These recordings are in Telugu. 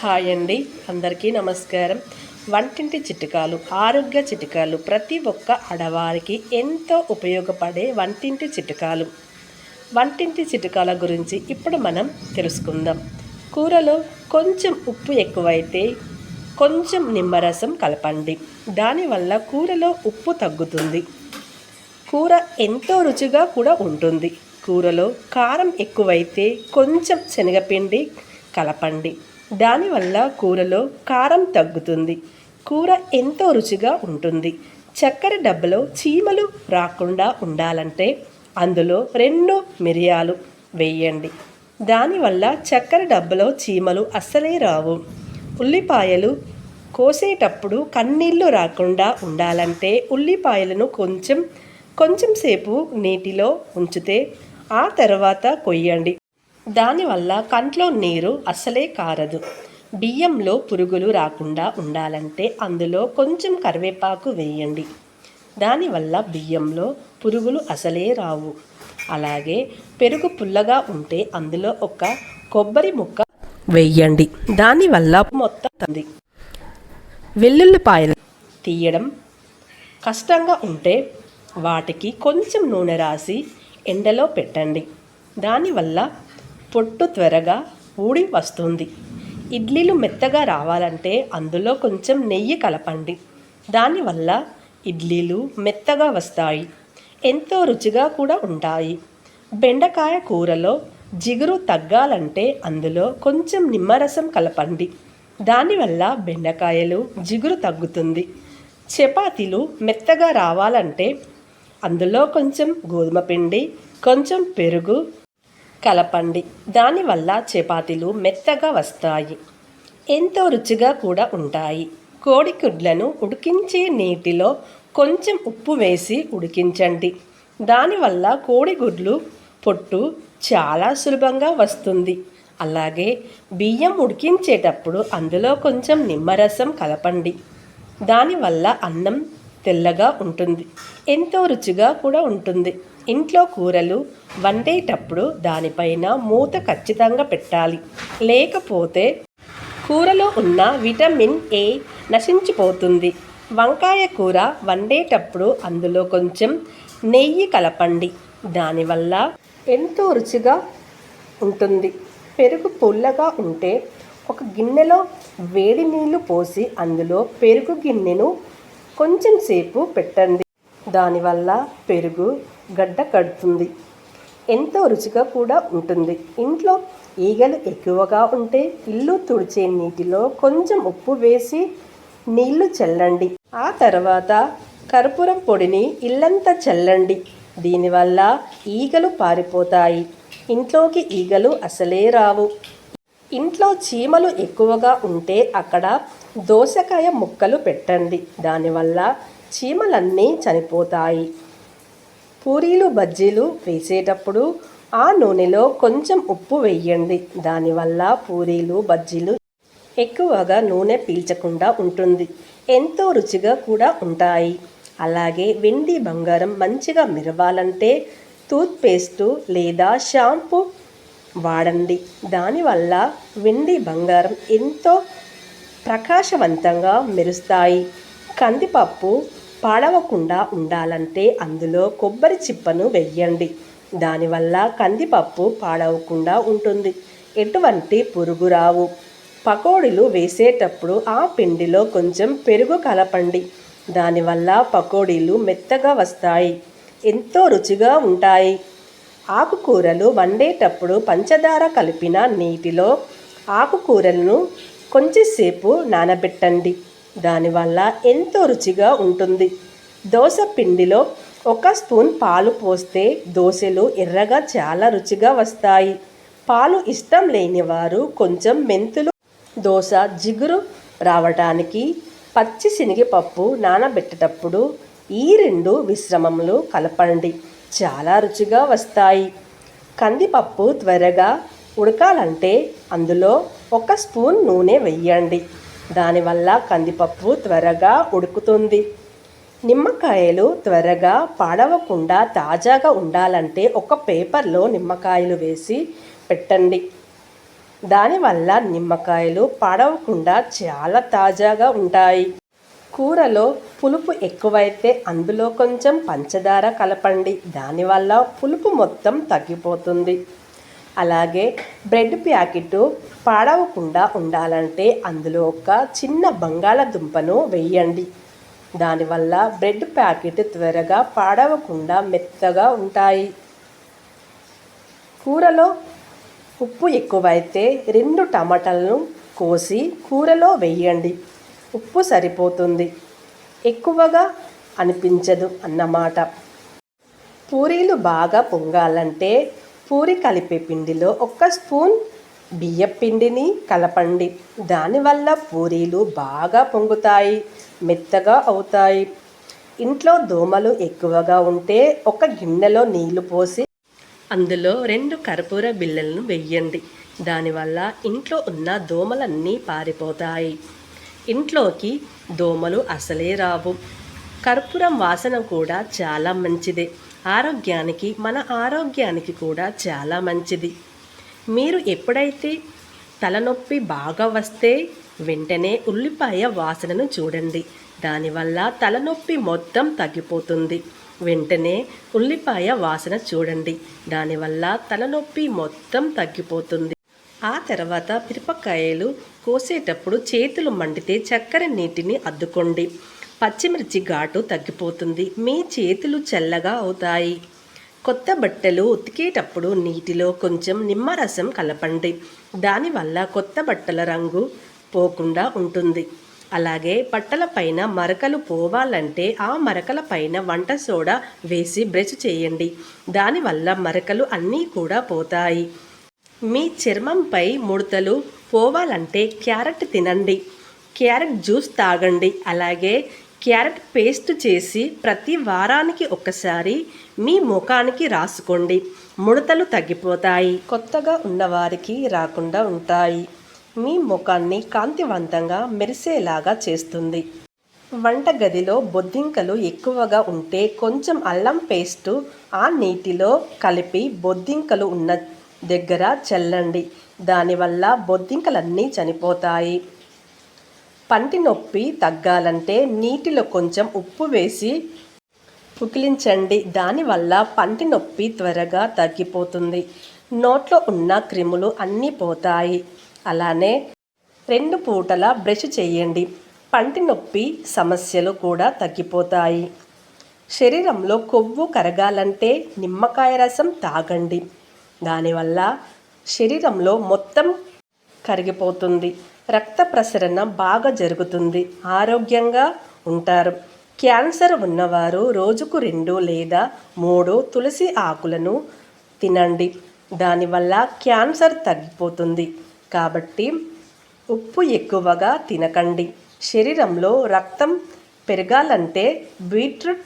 హాయ్ అండి. అందరికీ నమస్కారం. వంటింటి చిట్కాలు ఆరోగ్య చిట్కాలు ప్రతి ఒక్క ఆడవారికి ఎంతో ఉపయోగపడే వంటింటి చిట్కాలు. వంటింటి చిట్కాల గురించి ఇప్పుడు మనం తెలుసుకుందాం. కూరలో కొంచెం ఉప్పు ఎక్కువైతే కొంచెం నిమ్మరసం కలపండి. దానివల్ల కూరలో ఉప్పు తగ్గుతుంది. కూర ఎంతో రుచిగా కూడా ఉంటుంది. కూరలో కారం ఎక్కువైతే కొంచెం శనగపిండి కలపండి. దానివల్ల కూరలో కారం తగ్గుతుంది. కూర ఎంతో రుచిగా ఉంటుంది. చక్కెర డబ్బలో చీమలు రాకుండా ఉండాలంటే అందులో రెండు మిరియాలు వేయండి. దానివల్ల చక్కెర డబ్బలో చీమలు అస్సలే రావు. ఉల్లిపాయలు కోసేటప్పుడు కన్నీళ్ళు రాకుండా ఉండాలంటే ఉల్లిపాయలను కొంచెం కొంచెం సేపు నీటిలో ఉంచితే ఆ తర్వాత కొయ్యండి. దానివల్ల కంట్లో నీరు అసలే కారదు. బియ్యంలో పురుగులు రాకుండా ఉండాలంటే అందులో కొంచెం కరివేపాకు వేయండి. దానివల్ల బియ్యంలో పురుగులు అసలే రావు. అలాగే పెరుగు పుల్లగా ఉంటే అందులో ఒక కొబ్బరి ముక్క వేయండి. దానివల్ల మొత్తం తంది వెల్లుల్లిపాయలు తీయడం కష్టంగా ఉంటే వాటికి కొంచెం నూనె రాసి ఎండలో పెట్టండి. దానివల్ల పొట్టు త్వరగా ఊడి వస్తుంది. ఇడ్లీలు మెత్తగా రావాలంటే అందులో కొంచెం నెయ్యి కలపండి. దానివల్ల ఇడ్లీలు మెత్తగా వస్తాయి. ఎంతో రుచిగా కూడా ఉంటాయి. బెండకాయ కూరలో జిగురు తగ్గాలంటే అందులో కొంచెం నిమ్మరసం కలపండి. దానివల్ల బెండకాయలు జిగురు తగ్గుతుంది. చపాతీలు మెత్తగా రావాలంటే అందులో కొంచెం గోధుమ పిండి కొంచెం పెరుగు కలపండి. దానివల్ల చపాతీలు మెత్తగా వస్తాయి. ఎంతో రుచిగా కూడా ఉంటాయి. కోడిగుడ్లను ఉడికించే నీటిలో కొంచెం ఉప్పు వేసి ఉడికించండి. దానివల్ల కోడిగుడ్లు పొట్టు చాలా సులభంగా వస్తుంది. అలాగే బియ్యం ఉడికించేటప్పుడు అందులో కొంచెం నిమ్మరసం కలపండి. దానివల్ల అన్నం తెల్లగా ఉంటుంది. ఎంతో రుచిగా కూడా ఉంటుంది. ఇంట్లో కూరలు వండేటప్పుడు దానిపైన మూత ఖచ్చితంగా పెట్టాలి. లేకపోతే కూరలో ఉన్న విటమిన్ ఏ నశించిపోతుంది. వంకాయ కూర వండేటప్పుడు అందులో కొంచెం నెయ్యి కలపండి. దానివల్ల ఎంతో రుచిగా ఉంటుంది. పెరుగు పుల్లగా ఉంటే ఒక గిన్నెలో వేడి నీళ్ళు పోసి అందులో పెరుగు గిన్నెను కొంచెం సేపు పెట్టండి. దానివల్ల పెరుగు గడ్డ కడుతుంది. ఎంతో రుచిగా కూడా ఉంటుంది. ఇంట్లో ఈగలు ఎక్కువగా ఉంటే ఇల్లు తుడిచే నీటిలో కొంచెం ఉప్పు వేసి నీళ్ళు చల్లండి. ఆ తర్వాత కర్పూరం పొడిని ఇల్లంతా చల్లండి. దీనివల్ల ఈగలు పారిపోతాయి. ఇంట్లోకి ఈగలు అసలే రావు. ఇంట్లో చీమలు ఎక్కువగా ఉంటే అక్కడ దోసకాయ ముక్కలు పెట్టండి. దానివల్ల చీమలన్నీ చనిపోతాయి. పూరీలు బజ్జీలు వేసేటప్పుడు ఆ నూనెలో కొంచెం ఉప్పు వేయండి. దానివల్ల పూరీలు బజ్జీలు ఎక్కువగా నూనె పీల్చకుండా ఉంటుంది. ఎంతో రుచిగా కూడా ఉంటాయి. అలాగే వెండి బంగారం మంచిగా మెరవాలంటే టూత్పేస్టు లేదా షాంపూ వాడండి. దానివల్ల వెండి బంగారం ఎంతో ప్రకాశవంతంగా మెరుస్తాయి. కందిపప్పు పాడవకుండా ఉండాలంటే అందులో కొబ్బరి చిప్పను వెయ్యండి. దానివల్ల కందిపప్పు పాడవకుండా ఉంటుంది. ఎటువంటి పురుగు రావు. పకోడీలు వేసేటప్పుడు ఆ పిండిలో కొంచెం పెరుగు కలపండి. దానివల్ల పకోడీలు మెత్తగా వస్తాయి. ఎంతో రుచిగా ఉంటాయి. ఆకుకూరలు వండేటప్పుడు పంచదార కలిపిన నీటిలో ఆకుకూరలను కొంచెంసేపు నానబెట్టండి. దానివల్ల ఎంతో రుచిగా ఉంటుంది. దోశ పిండిలో ఒక స్పూన్ పాలు పోస్తే దోశలు ఎర్రగా చాలా రుచిగా వస్తాయి. పాలు ఇష్టం లేని వారు కొంచెం మెంతులు దోశ జిగురు రావడానికి పచ్చి శనగపప్పు నానబెట్టేటప్పుడు ఈ రెండు మిశ్రమములు కలపండి. చాలా రుచిగా వస్తాయి. కందిపప్పు త్వరగా ఉడకాలంటే అందులో ఒక స్పూన్ నూనె వెయ్యండి దానివల్ల కందిపప్పు త్వరగా ఉడుకుతుంది. నిమ్మకాయలు త్వరగా పాడవకుండా తాజాగా ఉండాలంటే ఒక పేపర్లో నిమ్మకాయలు వేసి పెట్టండి. దానివల్ల నిమ్మకాయలు పాడవకుండా చాలా తాజాగా ఉంటాయి. కూరలో పులుపు ఎక్కువైతే అందులో కొంచెం పంచదార కలపండి. దానివల్ల పులుపు మొత్తం తగ్గిపోతుంది. అలాగే బ్రెడ్ ప్యాకెట్ పాడవకుండా ఉండాలంటే అందులో ఒక చిన్న బంగాళదుంపను వేయండి. దానివల్ల బ్రెడ్ ప్యాకెట్ త్వరగా పాడవకుండా మెత్తగా ఉంటాయి. కూరలో ఉప్పు ఎక్కువైతే రెండు టమాటాలను కోసి కూరలో వేయండి. ఉప్పు సరిపోతుంది. ఎక్కువగా అనిపించదు అన్నమాట. పూరీలు బాగా పొంగాలంటే పూరి కలిపే పిండిలో ఒక స్పూన్ బియ్యం పిండిని కలపండి. దానివల్ల పూరీలు బాగా పొంగుతాయి మెత్తగా అవుతాయి. ఇంట్లో దోమలు ఎక్కువగా ఉంటే ఒక గిన్నెలో నీళ్ళు పోసి అందులో రెండు కర్పూర బిళ్ళలను వెయ్యండి దానివల్ల ఇంట్లో ఉన్న దోమలన్నీ పారిపోతాయి. ఇంట్లోకి దోమలు అసలే రావు. కర్పూరం వాసన కూడా చాలా మంచిదే. ఆరోగ్యానికి మన ఆరోగ్యానికి కూడా చాలా మంచిది. మీరు ఎప్పుడైతే తలనొప్పి బాగా వస్తే వెంటనే ఉల్లిపాయ వాసనను చూడండి. దానివల్ల తలనొప్పి మొత్తం తగ్గిపోతుంది. వెంటనే ఉల్లిపాయ వాసన చూడండి. దానివల్ల తలనొప్పి మొత్తం తగ్గిపోతుంది. ఆ తర్వాత మిరపకాయలు కోసేటప్పుడు చేతులు మండితే చక్కెర నీటిని అద్దుకోండి. పచ్చిమిర్చి ఘాటు తగ్గిపోతుంది. మీ చేతులు చల్లగా అవుతాయి. కొత్త బట్టలు ఉతికేటప్పుడు నీటిలో కొంచెం నిమ్మరసం కలపండి. దానివల్ల కొత్త బట్టల రంగు పోకుండా ఉంటుంది. అలాగే బట్టల పైన మరకలు పోవాలంటే ఆ మరకల పైన వంట సోడా వేసి బ్రష్ చేయండి. దానివల్ల మరకలు అన్నీ కూడా పోతాయి. మీ చర్మంపై ముడతలు పోవాలంటే క్యారెట్ తినండి. క్యారెట్ జ్యూస్ తాగండి. అలాగే క్యారెట్ పేస్ట్ చేసి ప్రతి వారానికి ఒకసారి మీ ముఖానికి రాసుకోండి. ముడతలు తగ్గిపోతాయి. కొత్తగా ఉన్నవారికి రాకుండా ఉంటాయి. మీ ముఖాన్ని కాంతివంతంగా మెరిసేలాగా చేస్తుంది. వంటగదిలో బొద్దింకలు ఎక్కువగా ఉంటే కొంచెం అల్లం పేస్టు ఆ నీటిలో కలిపి బొద్దింకలు ఉన్న దగ్గర చల్లండి. దానివల్ల బొద్దింకలన్నీ చనిపోతాయి. పంటి నొప్పి తగ్గాలంటే నీటిలో కొంచెం ఉప్పు వేసి పుకిలించండి. దానివల్ల పంటి నొప్పి త్వరగా తగ్గిపోతుంది. నోట్లో ఉన్న క్రిములు అన్నీ పోతాయి. అలానే రెండు పూటల బ్రష్ చేయండి. పంటి నొప్పి సమస్యలు కూడా తగ్గిపోతాయి. శరీరంలో కొవ్వు కరగాలంటే నిమ్మకాయ రసం తాగండి. దానివల్ల శరీరంలో మొత్తం కరిగిపోతుంది. రక్త ప్రసరణ బాగా జరుగుతుంది. ఆరోగ్యంగా ఉంటారు. క్యాన్సర్ ఉన్నవారు రోజుకు రెండు లేదా మూడు తులసి ఆకులను తినండి. దానివల్ల క్యాన్సర్ తగ్గిపోతుంది. కాబట్టి ఉప్పు ఎక్కువగా తినకండి. శరీరంలో రక్తం పెరగాలంటే బీట్రూట్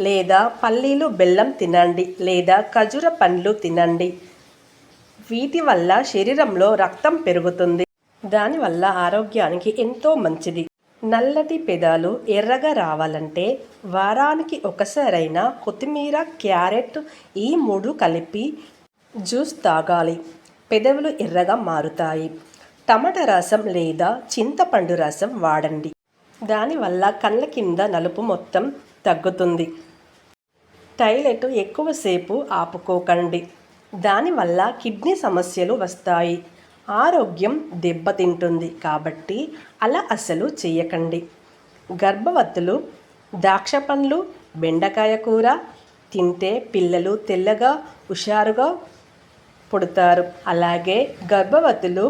లేదా పల్లీలు బెల్లం తినండి లేదా ఖజూర పండ్లు తినండి. వీటి వల్ల శరీరంలో రక్తం పెరుగుతుంది. దానివల్ల ఆరోగ్యానికి ఎంతో మంచిది. నల్లటి పెదాలు ఎర్రగా రావాలంటే వారానికి ఒకసారైనా కొత్తిమీర క్యారెట్ ఈ మూడు కలిపి జ్యూస్ తాగాలి. పెదవులు ఎర్రగా మారుతాయి. టమాటా రసం లేదా చింతపండు రసం వాడండి. దానివల్ల కళ్ళ కింద నలుపు మొత్తం తగ్గుతుంది. టైలెట్ ఎక్కువసేపు ఆపుకోకండి. దానివల్ల కిడ్నీ సమస్యలు వస్తాయి. ఆరోగ్యం దెబ్బతింటుంది కాబట్టి అలా అసలు చేయకండి గర్భవతులు ద్రాక్ష పండ్లు బెండకాయ కూర తింటే పిల్లలు తెల్లగా హుషారుగా పుడతారు. అలాగే గర్భవతులు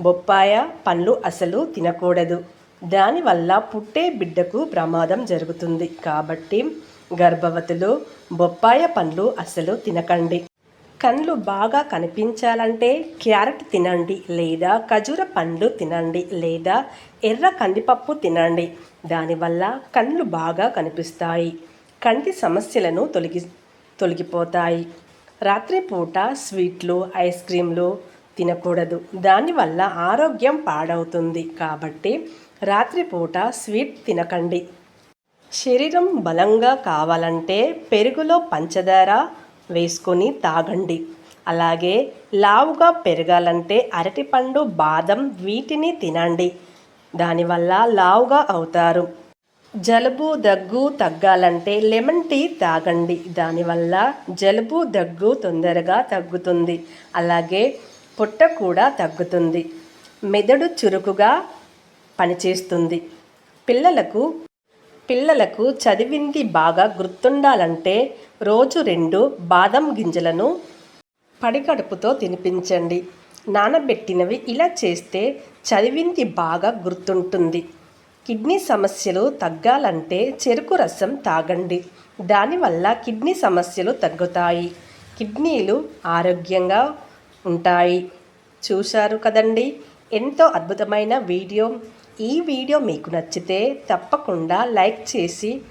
బొప్పాయ పండ్లు అసలు తినకూడదు. దానివల్ల పుట్టే బిడ్డకు ప్రమాదం జరుగుతుంది కాబట్టి గర్భవతులు బొప్పాయ పండ్లు అసలు తినకండి. కళ్ళు బాగా కనిపించాలంటే క్యారెట్ తినండి లేదా ఖజూర పండ్లు తినండి లేదా ఎర్ర కందిపప్పు తినండి. దానివల్ల కళ్ళు బాగా కనిపిస్తాయి. కంటి సమస్యలను తొలగి తొలగిపోతాయి. రాత్రిపూట స్వీట్లు ఐస్ క్రీంలు తినకూడదు. దానివల్ల ఆరోగ్యం పాడవుతుంది. కాబట్టి రాత్రిపూట స్వీట్ తినకండి. శరీరం బలంగా కావాలంటే పెరుగులో పంచదార వేసుకొని తాగండి. అలాగే లావుగా పెరగాలంటే అరటిపండు బాదం వీటిని తినండి. దానివల్ల లావుగా అవుతారు. జలుబు దగ్గు తగ్గాలంటే లెమన్ టీ తాగండి. దానివల్ల జలుబు దగ్గు తొందరగా తగ్గుతుంది. అలాగే పొట్ట కూడా తగ్గుతుంది. మెదడు చురుకుగా పనిచేస్తుంది. పిల్లలకు పిల్లలకు చదివింది బాగా గుర్తుండాలంటే రోజు రెండు బాదం గింజలను పడికడుపుతో తినిపించండి. నానబెట్టినవి ఇలా చేస్తే చదివింది బాగా గుర్తుంటుంది. కిడ్నీ సమస్యలు తగ్గాలంటే చెరుకు రసం తాగండి. దానివల్ల కిడ్నీ సమస్యలు తగ్గుతాయి. కిడ్నీలు ఆరోగ్యంగా ఉంటాయి. చూశారు కదండి? ఎంతో అద్భుతమైన వీడియో. ఈ వీడియో మీకు నచ్చితే తప్పకుండా లైక్ చేసి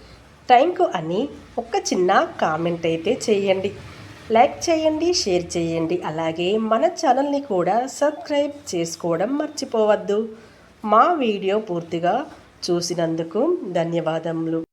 థ్యాంక్ అని ఒక చిన్న కామెంట్ అయితే చేయండి. లైక్ చేయండి షేర్ చేయండి. అలాగే మన ఛానల్ని కూడా సబ్స్క్రైబ్ చేసుకోవడం మర్చిపోవద్దు. మా వీడియో పూర్తిగా చూసినందుకు ధన్యవాదములు.